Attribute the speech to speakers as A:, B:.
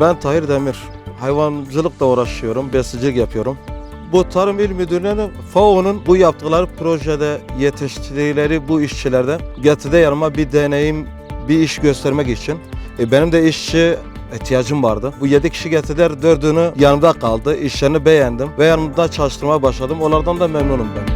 A: Ben Tahir Demir. Hayvancılıkla uğraşıyorum, besicilik yapıyorum. Bu Tarım İl Müdürlüğü'nün FAO'nun bu yaptıkları projede yetiştirdikleri bu işçilerden getirdiği yanıma bir deneyim, bir iş göstermek için. E, benim de işçi ihtiyacım vardı. Bu 7 kişi getirdiler, dördünü yanımda kaldı. İşlerini beğendim ve yanımda çalıştırmaya başladım. Onlardan da memnunum ben.